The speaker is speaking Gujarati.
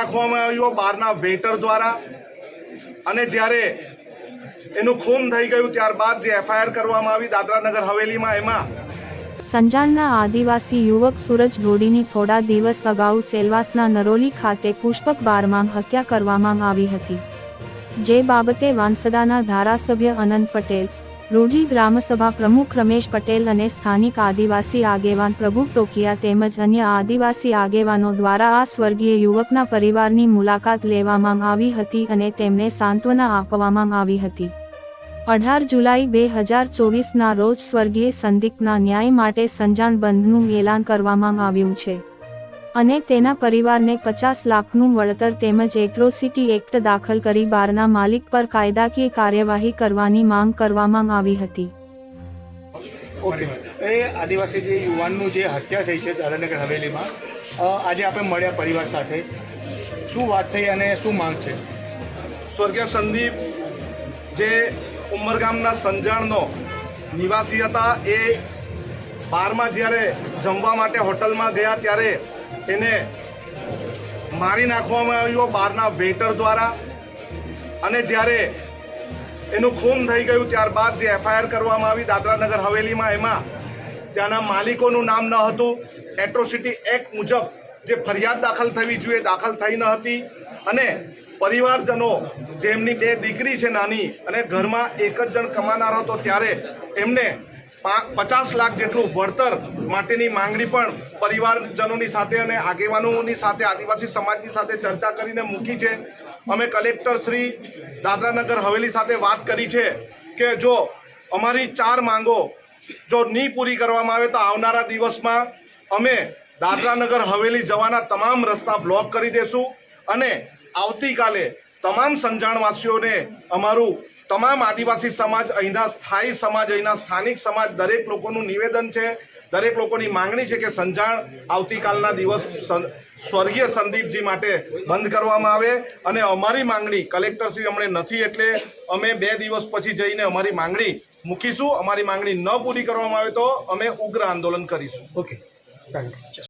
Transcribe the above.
નાખવામાં આવ્યો બહારના વેટર દ્વારા. અને જ્યારે એનું ખૂન થઈ ગયું ત્યારબાદ જે એફઆઈઆર કરવામાં આવી દાદરાનગર હવેલીમાં એમાં. સંજાણના આદિવાસી યુવક સુરજ ઢોડીની થોડા દિવસ અગાઉ સેલવાસના નરોલી ખાતે પુષ્પક બારમાં હત્યા કરવામાં આવી હતી. જે બાબતે વાંસદાના ધારાસભ્ય અનંત પટેલ રૂઢી ગ્રામસભા પ્રમુખ રમેશ પટેલ અને સ્થાનિક આદિવાસી આગેવાન પ્રભુ ટોકિયા તેમજ અન્ય આદિવાસી આગેવાનો દ્વારા આ સ્વર્ગીય યુવકના પરિવારની મુલાકાત લેવામાં આવી હતી અને તેમને સાંત્વના આપવામાં આવી હતી. અઢાર જુલાઈ બે હજાર ચોવીસના રોજ સ્વર્ગીય સંદીપના ન્યાય માટે સંજાણ બંધનું એલાન કરવામાં આવ્યું છે. અને તેના પરિવારને પચાસ લાખનું વળતર તેમજ એટ્રોસિટી એક્ટ દાખલ કરી બારના માલિક પર કાયદાકીય કાર્યવાહી કરવાની માંગ કરવામાં આવી હતી. ઓકે. એ આદિવાસી જે યુવાનનું જે હત્યા થઈ છે દાદાનગર હવેલીમાં આજે આપણે મળ્યા પરિવાર સાથે. શું વાત થઈ અને શું માંગ છે? સ્વર્ગીય સંદીપ જે ઉમરગામના સંજાણનો નિવાસી હતા એ બારમાં જ્યારે જમવા માટે હોટલમાં ગયા ત્યારે એને મારી નાખવામાં આવ્યો બહારના વેટર દ્વારા. અને જ્યારે એનું ખૂન થઈ ગયું ત્યારબાદ જે એફઆઈઆર કરવામાં આવી દાદરાનગર હવેલીમાં એમાં, ત્યાંના માલિકોનું નામ ન હતું, એટ્રોસિટી એક્ટ મુજબ જે ફરિયાદ દાખલ થવી જોઈએ દાખલ થઈ ન હતી. અને પરિવારજનો જે એમની બે દીકરી છે નાની અને ઘરમાં એક જ જણ કમાનાર હતો ત્યારે એમને પચાસ લાખ જેટલું વળતર માટેની માંગણી પણ પરિવારજનોની સાથે અને આગેવાનોની સાથે, આદિવાસી સમાજની સાથે ચર્ચા કરીને મૂકી છે. અમે કલેક્ટર શ્રી દાદરાનગર હવેલી સાથે વાત કરી છે કે જો અમારી ચાર માંગો જો નહીં પૂરી કરવામાં આવે તો આવનારા દિવસમાં અમે દાદરાનગર હવેલી જવાના તમામ રસ્તા બ્લોક કરી દેશું અને આવતીકાલે તમામ સંજાણવાસીઓને અમારું તમામ આદિવાસી સમાજ, અહીંના સ્થાયી સમાજ, અહીંના સ્થાનિક સમાજ, દરેક લોકોનું નિવેદન છે. દરેક લોકોની માંગણી છે કે સંજાણ આવતીકાલના દિવસ સ્વર્ગીય સંદીપજી માટે બંધ કરવામાં આવે. અને અમારી માંગણી કલેક્ટરશ્રી અમને નથી એટલે અમે બે દિવસ પછી જઈને અમારી માંગણી મૂકીશું. અમારી માંગણી ન પૂરી કરવામાં આવે તો અમે ઉગ્ર આંદોલન કરીશું. ઓકે. Thank you